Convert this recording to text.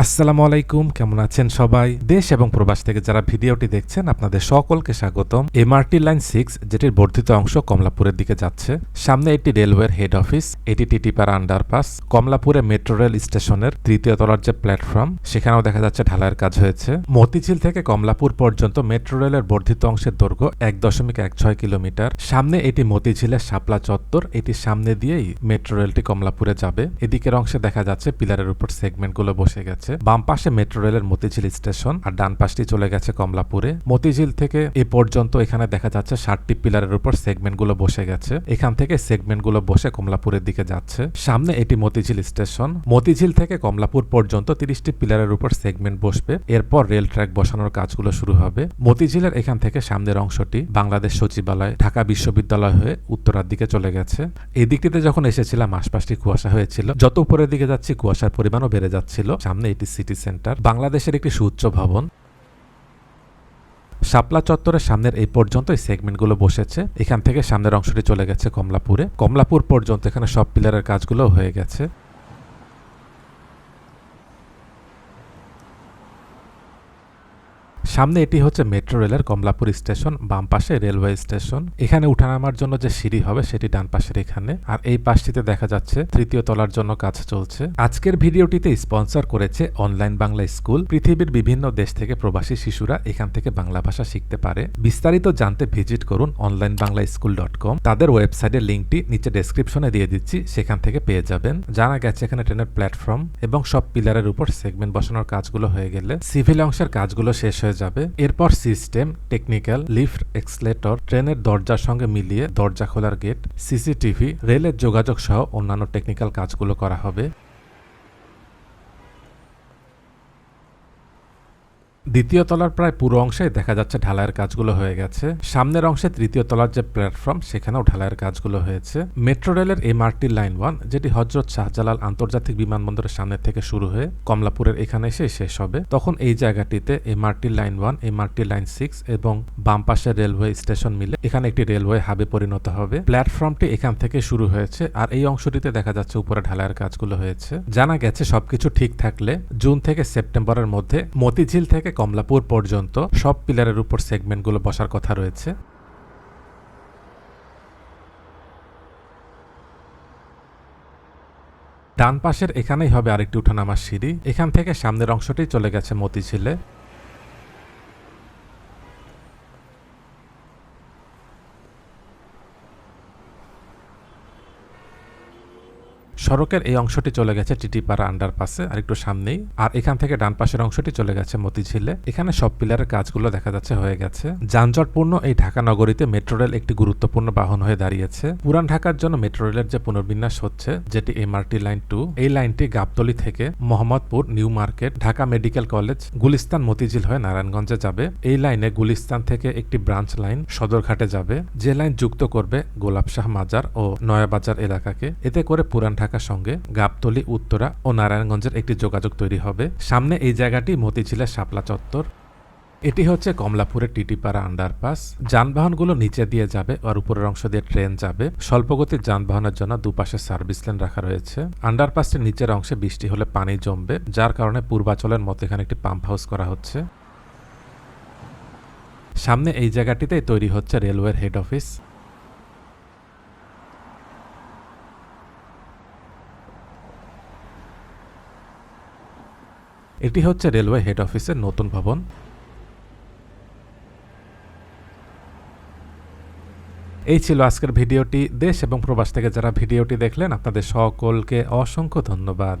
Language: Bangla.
আসসালামু আলাইকুম, কেমন আছেন সবাই? দেশ এবং প্রবাস থেকে যারা ভিডিওটি দেখছেন, আপনাদের সকলকে স্বাগতম। এমআরটি লাইন সিক্স, যেটির বর্ধিত অংশ কমলাপুরের দিকে যাচ্ছে। সামনে একটি রেলওয়ের হেড অফিস, এটি টিটিপাড়া আন্ডারপাস। কমলাপুরে মেট্রো রেল স্টেশনের তৃতীয় তলার যে প্ল্যাটফর্ম, সেখানেও দেখা যাচ্ছে ঢালাইয়ের কাজ হয়েছে। মতিঝিল থেকে কমলাপুর পর্যন্ত মেট্রো রেলের বর্ধিত অংশের দৈর্ঘ্য এক দশমিক এক ছয় কিলোমিটার। সামনে এটি মতিঝিলের শাপলা চত্বর এটির সামনে দিয়েই মেট্রো রেলটি কমলাপুরে যাবে। এদিকের অংশে দেখা যাচ্ছে পিলারের উপর সেগমেন্টগুলো বসে গেছে। বাম পাশে মেট্রো রেলের মতিঝিল স্টেশন আর ডান পাশটি চলে গেছে কমলাপুরে। মতিঝিল থেকে এ পর্যন্ত এখানে দেখা যাচ্ছে ষাটটি পিলারের উপর সেগমেন্টগুলো বসে গেছে। এখান থেকে সেগমেন্টগুলো বসে কমলাপুরের দিকে যাচ্ছে। সামনে এটি মতিঝিল স্টেশন। মতিঝিল থেকে কমলাপুর পর্যন্ত তিরিশটি পিলারের উপর সেগমেন্ট বসবে। এরপর রেল ট্র্যাক বসানোর কাজগুলো শুরু হবে। মতিঝিলের এখান থেকে সামনের অংশটি বাংলাদেশ সচিবালয়, ঢাকা বিশ্ববিদ্যালয় হয়ে উত্তরার দিকে চলে গেছে। এই দিকটিতে যখন এসেছিলাম, আশপাশটি কুয়াশা হয়েছিল। যত উপরের দিকে যাচ্ছি, কুয়াশার পরিমাণও বেড়ে যাচ্ছিল। সামনে এটি সিটি সেন্টার, বাংলাদেশের একটি সুউচ্চ ভবন। শাপলা চত্বরের সামনের এই পর্যন্ত এই সেগমেন্টগুলো বসেছে। এখান থেকে সামনের অংশটি চলে গেছে কমলাপুরে। কমলাপুর পর্যন্ত এখানে সব পিলারের কাজগুলো হয়ে গেছে। সামনে এটি হচ্ছে মেট্রো রেলের কমলাপুর স্টেশন, বাম পাশে রেলওয়ে স্টেশন। এখানে উঠানামার জন্য যে সিঁড়ি হবে সেটি ডান পাশের এখানে। আর এই পাশটিতে দেখা যাচ্ছে তৃতীয় তলার জন্য কাজ চলছে। আজকের ভিডিওটিতে স্পন্সর করেছে অনলাইন বাংলা স্কুল। পৃথিবীর বিভিন্ন দেশ থেকে প্রবাসী শিশুরা এখান থেকে বাংলা ভাষা শিখতে পারে। বিস্তারিত জানতে ভিজিট করুন online Bangla school dot com তাদের ওয়েবসাইটের লিঙ্কটি নিচে ডেসক্রিপশনে দিয়ে দিচ্ছি, সেখান থেকে পেয়ে যাবেন। জানা গেছে এখানে ট্রেনের প্ল্যাটফর্ম এবং সব পিলারের উপর সেগমেন্ট বসানোর কাজগুলো হয়ে গেলে। সিভিল অংশের কাজগুলো শেষ হয়ে যাবে। এরপর সিস্টেম, টেকনিক্যাল, লিফট, এক্সলেটর, ট্রেনের দরজার সঙ্গে মিলিয়ে দরজা খোলার গেট, সিসিটিভি, রেলের যোগাযোগ সহ অন্যান্য টেকনিক্যাল কাজগুলো করা হবে। দ্বিতীয় তলার প্রায় পুরো অংশে দেখা যাচ্ছে ঢালাইয়ের কাজগুলো হয়ে গেছে। সামনের অংশে তৃতীয় তলার যে প্ল্যাটফর্ম সেখানেও ঢালাইয়ের কাজগুলো হয়েছে। মেট্রো রেলের এমআরটি লাইন ওয়ান, যেটি হজরত শাহজালাল আন্তর্জাতিক বিমানবন্দরের সামনে থেকে শুরু হয়ে কমলাপুরের এখানে এসে শেষ হবে। তখন এই জায়গাটিতে MRT line one, MRT line six এবং বাম পাশের রেলওয়ে স্টেশন মিলে এখানে একটি রেলওয়ে হাবে পরিণত হবে। প্ল্যাটফর্মটি এখান থেকে শুরু হয়েছে আর এই অংশটিতে দেখা যাচ্ছে উপরে ঢালাইয়ের কাজগুলো হয়েছে। জানা গেছে সবকিছু ঠিক থাকলে জুন থেকে সেপ্টেম্বরের মধ্যে মতিঝিল থেকে কমলাপুর পর্যন্ত সব পিলারের উপর সেগমেন্টগুলো বসার কথা রয়েছে। ডান পাশের এখানেই হবে আরেকটি উঠানামার সিঁড়ি। এখান থেকে সামনের অংশটি চলে গেছে মতিঝিলে। সড়কের এই অংশটি চলে গেছে টিটিপাড়া আন্ডারপাসে আর একটু সামনেই। আর এখান থেকে ডান পাশের অংশটি চলে গেছে মতিঝিলে। এখানে সব পিলারের কাজগুলো দেখা যাচ্ছে হয়ে গেছে। যানজটপূর্ণ এই ঢাকা নগরীতে মেট্রো রেল একটি গুরুত্বপূর্ণ বাহন হয়ে দাঁড়িয়েছে। পুরান ঢাকার জন্য মেট্রো রেলের যে পুনর্বিন্যাস হচ্ছে, যেটি এমআরটি লাইন টু এই লাইনটি গাবতলি থেকে Mohammadpur, new market, Dhaka medical college, Gulistan, Motijheel হয়ে নারায়ণগঞ্জে যাবে। এই লাইনে গুলিস্তান থেকে একটি ব্রাঞ্চ লাইন সদরঘাটে যাবে। যে লাইন যুক্ত করবে গোলাপশাহ মাজার ও নয়াবাজার এলাকাকে। এতে করে পুরান ঢাকার সঙ্গে গাবতলি, উত্তরা ও নারায়ণগঞ্জের একটি যোগাযোগ তৈরি হবে। সামনে এই জায়গাটি মতিঝিলের শাপলা চত্বর। এটি হচ্ছে কমলাপুরের টিটিপাড়া আন্ডারপাস। যানবাহনগুলো নিচে দিয়ে যাবে আর উপরের অংশ দিয়ে ট্রেন যাবে। স্বল্পগতির যানবাহনের জন্য দুপাশে সার্ভিস লেন রাখা রয়েছে। আন্ডারপাসটির নিচের অংশে বৃষ্টি হলে পানি জমবে, যার কারণে পূর্বাচলের মতো এখানে একটি পাম্প হাউস করা হচ্ছে। সামনে এই জায়গাটিতেই তৈরি হচ্ছে রেলওয়ের হেড অফিস। এটি হচ্ছে রেলওয়ে হেড অফিসের নতুন ভবন। এই ছিল আজকের ভিডিওটি। দেশ এবং প্রবাস থেকে যারা ভিডিওটি দেখলেন, আপনাদের সকলকে অসংখ্য ধন্যবাদ।